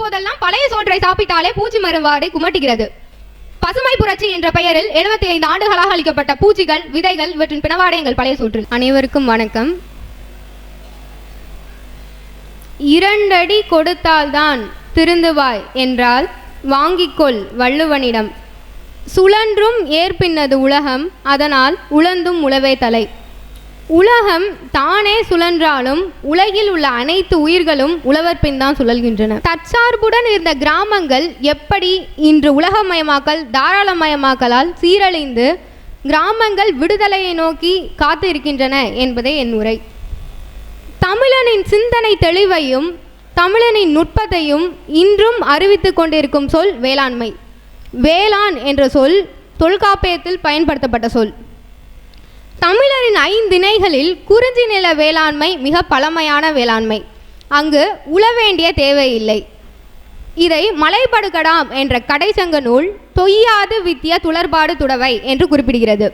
இப்போதெல்லாம் பழைய சோற்றை சாப்பிட்டாலே பூச்சி மருவாடை குமட்டுகிறது. பசுமை புரட்சி என்ற பெயரில் 75 ஐந்து ஆண்டுகளாக அளிக்கப்பட்ட பூச்சிகள் விதைகள் இவற்றின் பிணவாடயங்கள் பழைய சோற்றில். அனைவருக்கும் வணக்கம். இரண்டடி கொடுத்தால்தான் திருந்துவாய் என்றால் வாங்கிக்கொள் வள்ளுவனிடம். சுழன்றும் ஏற்பின்னது உலகம் அதனால் உழந்தும் உழவே தலை. உலகம் தானே சுழன்றாலும் உலகில் உள்ள அனைத்து உயிர்களும் உழவர் பின் தான் சுழல்கின்றன. தற்சார்புடன் இருந்த கிராமங்கள் எப்படி இன்று உலகமயமாக்கல் தாராளமயமாக்கலால் சீரழிந்து கிராமங்கள் விடுதலையை நோக்கி காத்து இருக்கின்றன என்பதே என் உரை. தமிழனின் சிந்தனை தெளிவையும் தமிழனின் நுட்பத்தையும் இன்றும் அறிவித்து கொண்டிருக்கும் சொல் வேளாண்மை. வேளாண் என்ற சொல் தொல்காப்பியத்தில் பயன்படுத்தப்பட்ட சொல். தமிழரின் ஐந்திணைகளில் குறிஞ்சி நில வேளாண்மை மிக பழமையான வேளாண்மை. அங்கு உழ வேண்டிய தேவையில்லை. இதை மலைபடுகடாம் என்ற கடைசங்க நூல் தொய்யாது வித்திய துளர்பாடு துடவை என்று குறிப்பிடுகிறது.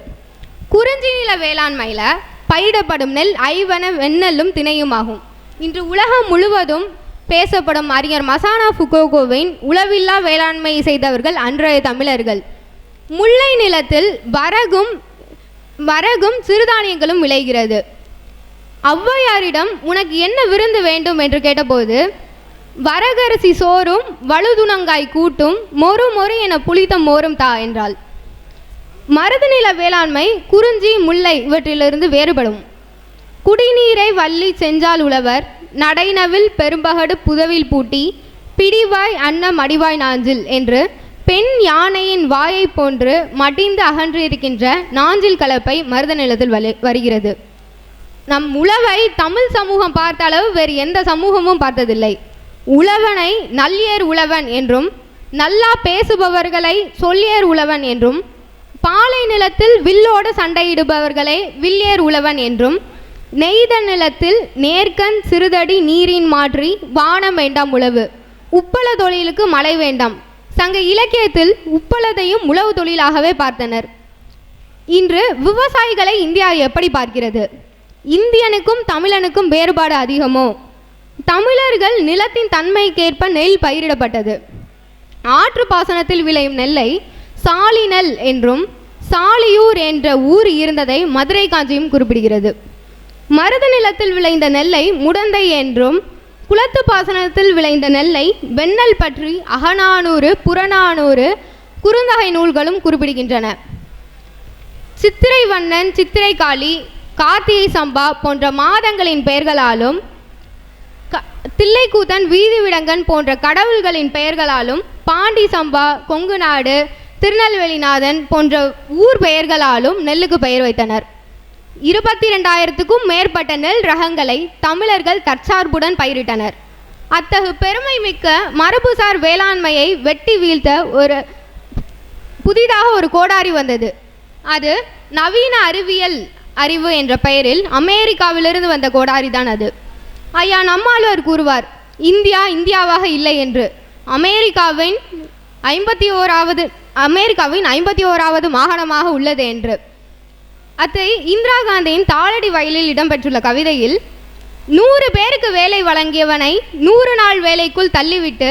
குறிஞ்சி நில வேளாண்மையில் பயிரிடப்படும் நெல் ஐவன வெண்ணெல்லும் திணையுமாகும். இன்று உலகம் முழுவதும் பேசப்படும் அறிஞர் மசானா ஃபுகோகோவின் உளவில்லா வேளாண்மை செய்தவர்கள் அன்றைய தமிழர்கள். முல்லை நிலத்தில் வரகும் வரகும் சிறுதானியங்களும் விளைகிறது. ஔவையாரிடம் உனக்கு என்ன விருந்து வேண்டும் என்று கேட்டபோது வரகரிசி சோறும் வழுதுணங்காய் கூட்டும் மொறு மொறு என புளித்த மோரும் தா என்றாள். மருதுநில வேளாண்மை குறிஞ்சி முல்லை இவற்றிலிருந்து வேறுபடும். குடிநீரை வள்ளி செஞ்சால் உழவர் நடைனவில் பெரும்பகடு புதவில் பூட்டி பிடிவாய் அன்னம் அடிவாய் நாஞ்சில் என்று பெண் யானையின் வாயைப் போன்று மடிந்து அகன்று இருக்கின்ற நாஞ்சில் கலப்பை மருத நிலத்தில் வலி- வருகிறது. நம் உழவை தமிழ் சமூகம் பார்த்த அளவு வேறு எந்த சமூகமும் பார்த்ததில்லை. உழவனை நல்லியர் உழவன் என்றும் நல்லா பேசுபவர்களை சொல்லியர் உழவன் என்றும் பாலை நிலத்தில் வில்லோடு சண்டையிடுபவர்களை வில்லியர் உழவன் என்றும் நெய்த நிலத்தில் நேர்கண் சிறுதடி நீரின் மாற்றி வானம் வேண்டாம் உழவு. உப்பள தொழிலுக்கு மழை வேண்டாம். சங்க இலக்கியத்தில் உப்பளதையும் உழவு தொழிலாகவே பார்த்தனர். இன்று விவசாயிகளை இந்தியா எப்படி பார்க்கிறது? இந்தியனுக்கும் தமிழனுக்கும் வேறுபாடு அதிகமோ? தமிழர்கள் நிலத்தின் தன்மைக்கேற்ப நெல் பயிரிடப்பட்டது. ஆற்று பாசனத்தில் விளையும் நெல்லை சாலி நெல் என்றும் சாலியூர் என்ற ஊர் இருந்ததை மதுரை காஞ்சியும் குறிப்பிடுகிறது. மருத நிலத்தில் விளைந்த நெல்லை முடந்தை என்றும் குளத்து பாசனத்தில் விளைந்த நெல்லை வெண்ணல் பற்றி அகநானூறு புறநானூறு குறுந்தகை நூல்களும் குறிப்பிடுகின்றன. சித்திரை வண்ணன் சித்திரை காளி கார்த்திகை சம்பா போன்ற மாதங்களின் பெயர்களாலும் க- தில்லைக்கூத்தன் வீதிவிடங்கன் போன்ற கடவுள்களின் பெயர்களாலும் பாண்டி சம்பா கொங்கு நாடு திருநெல்வேலிநாதன் போன்ற ஊர் பெயர்களாலும் நெல்லுக்கு பெயர் வைத்தனர். இருபத்தி ரெண்டாயிரத்துக்கும் மேற்பட்ட நெல் ரகங்களை தமிழர்கள் தற்சார்புடன் பயிரிட்டனர். அத்தகு பெருமை மிக்க மரபுசார் வேளாண்மையை வெட்டி வீழ்த்த ஒரு புதிதாக ஒரு கோடாரி வந்தது. அது நவீன அறிவியல் அறிவு என்ற பெயரில் அமெரிக்காவிலிருந்து வந்த கோடாரி தான் அது. ஐயா நம்மாழ்வார் கூறுவார் இந்தியா இந்தியாவாக இல்லை என்று. அமெரிக்காவின் ஐம்பத்தி ஓராவது அமெரிக்காவின் ஐம்பத்தி ஓராவது மாகாணமாக உள்ளது என்று. அத்தை இந்திரா காந்தியின் தாளடி வயலில் இடம்பெற்றுள்ள கவிதையில் நூறு பேருக்கு வேலை வழங்கியவனை நூறு நாள் வேலைக்குள் தள்ளிவிட்டு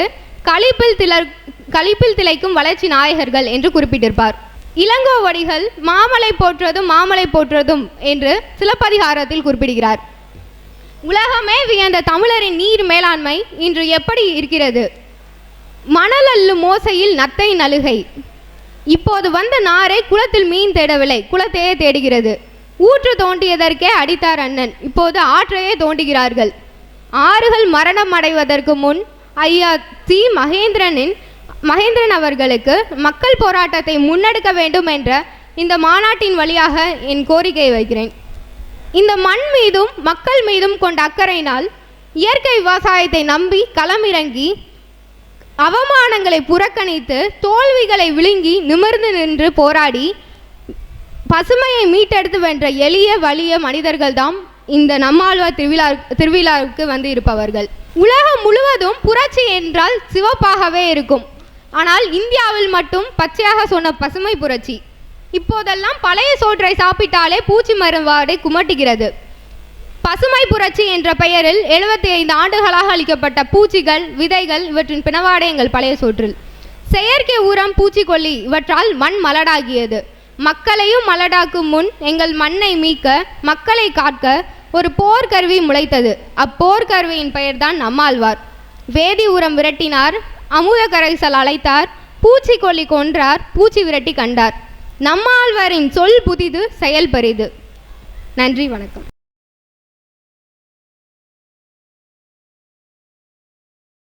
களிப்பில் திளர் களிப்பில் திளைக்கும் வளர்ச்சி நாயகர்கள் என்று குறிப்பிட்டிருப்பார். இளங்கோவடிகள் மாமலை போற்றுவதும் மாமலை போற்றுவதும் என்று சிலப்பதிகாரத்தில் குறிப்பிடுகிறார். உலகமே வியந்த தமிழரின் நீர் மேலாண்மை இன்று எப்படி இருக்கிறது? மணல் அள்ளும் மோசையில் நத்தை நலுகை இப்போது வந்த நாரை குளத்தில் மீன் தேடவில்லை. குளத்தையே தேடுகிறது. ஊற்று தோண்டியதற்கே அடித்தார் அண்ணன். இப்போது ஆற்றையே தோண்டுகிறார்கள். ஆறுகள் மரணம் அடைவதற்கு முன் ஐயா சி. மகேந்திரனின் மகேந்திரன் அவர்களுக்கு மக்கள் போராட்டத்தை முன்னெடுக்க வேண்டும் என்ற இந்த மாநாட்டின் வழியாக என் கோரிக்கையை வைக்கிறேன். இந்த மண் மீதும் மக்கள் மீதும் கொண்ட அக்கறையினால் இயற்கை விவசாயத்தை நம்பி களமிறங்கி அவமானங்களை புறக்கணித்து தோல்விகளை விழுங்கி நிமிர்ந்து நின்று போராடி பசுமையை மீட்டெடுத்து வென்ற எளிய வலிய மனிதர்கள்தாம் இந்த நம்மாழ்வார் திருவிழா திருவிழாவுக்கு வந்து இருப்பவர்கள் உலகம் முழுவதும் புரட்சி என்றால் சிவப்பாகவே இருக்கும். ஆனால் இந்தியாவில் மட்டும் பச்சையாக சொன்ன பசுமை புரட்சி. இப்போதெல்லாம் பழைய சோற்றை சாப்பிட்டாலே பூச்சி மருவாடை குமட்டுகிறது. பசுமை புரட்சி என்ற பெயரில் எழுபத்தி ஐந்து ஆண்டுகளாக அளிக்கப்பட்ட பூச்சிகள் விதைகள் இவற்றின் பிணவாடை எங்கள் பழைய சோற்றில். செயற்கை உரம் பூச்சிக்கொல்லி இவற்றால் மண் மலடாகியது. மக்களையும் மலடாக்கும் முன் எங்கள் மண்ணை மீட்க மக்களை காக்க ஒரு போர்க்கருவி முளைத்தது. அப்போர்க்கருவியின் பெயர்தான் நம்மாழ்வார் வேதி உரம் விரட்டினார் அமுத கரைசல் அழைத்தார் பூச்சிக்கொல்லி கொன்றார் பூச்சி விரட்டி கண்டார். நம்மாழ்வாரின் சொல் புதிது செயல் பெரிது. நன்றி வணக்கம்.